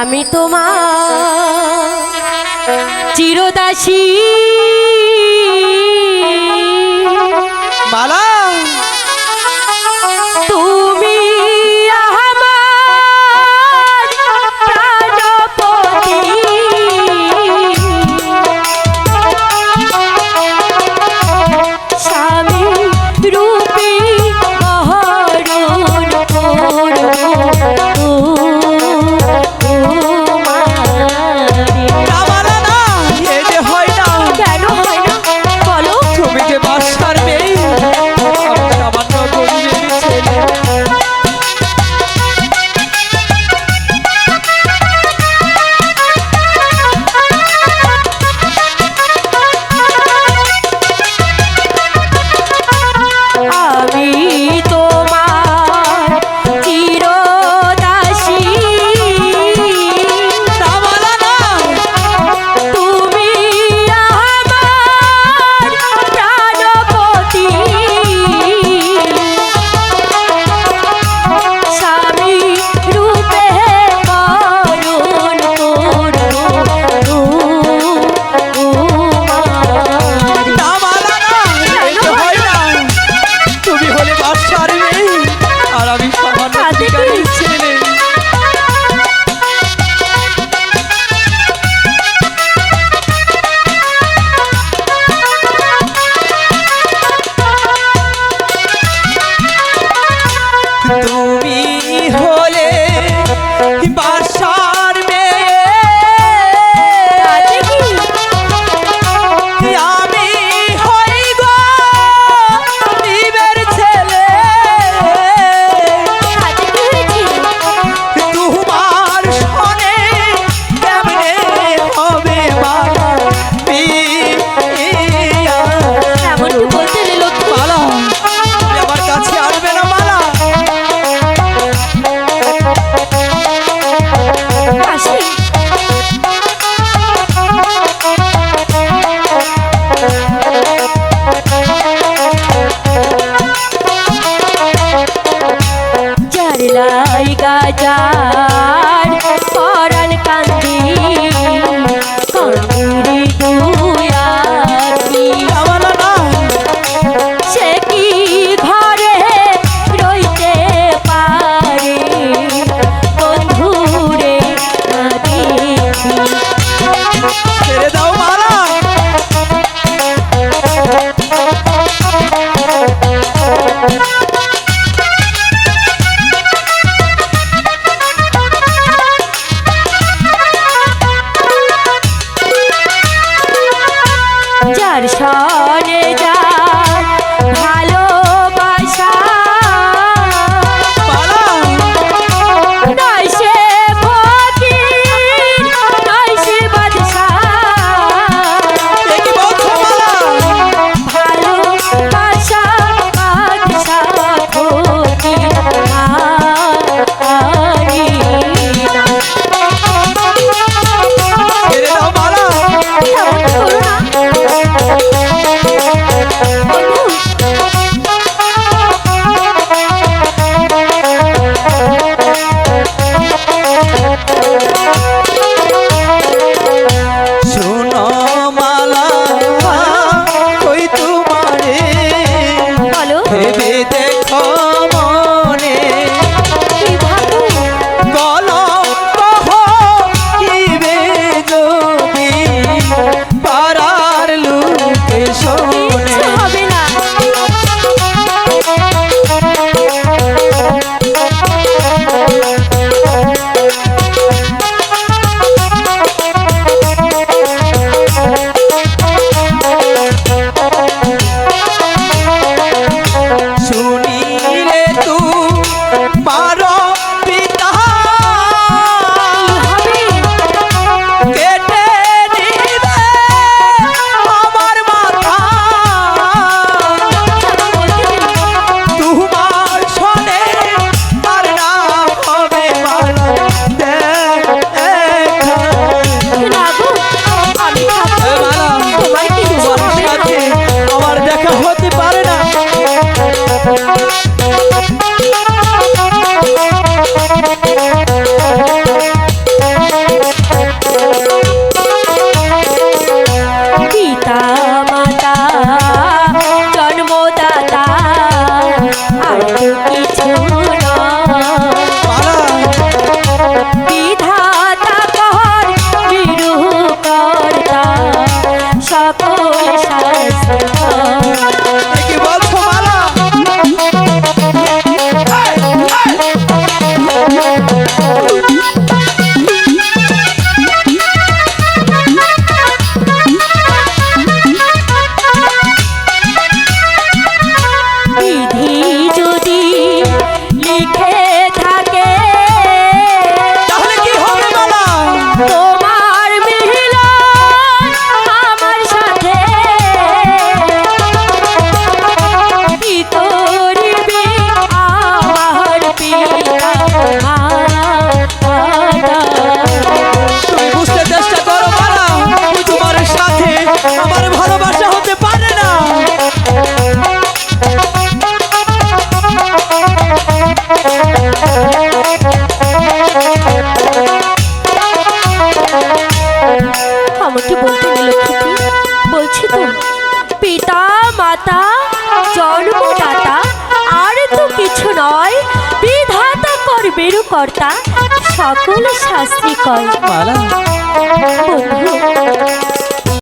আমি তোমার চিরদাসী। মালা বাঁচা দর্শনে দেখো Thank you. জন্মদাতা আর তো কিছু নয়। বিধাতা কর বেরুকর্তা সকল শাস্ত্রী বন্ধু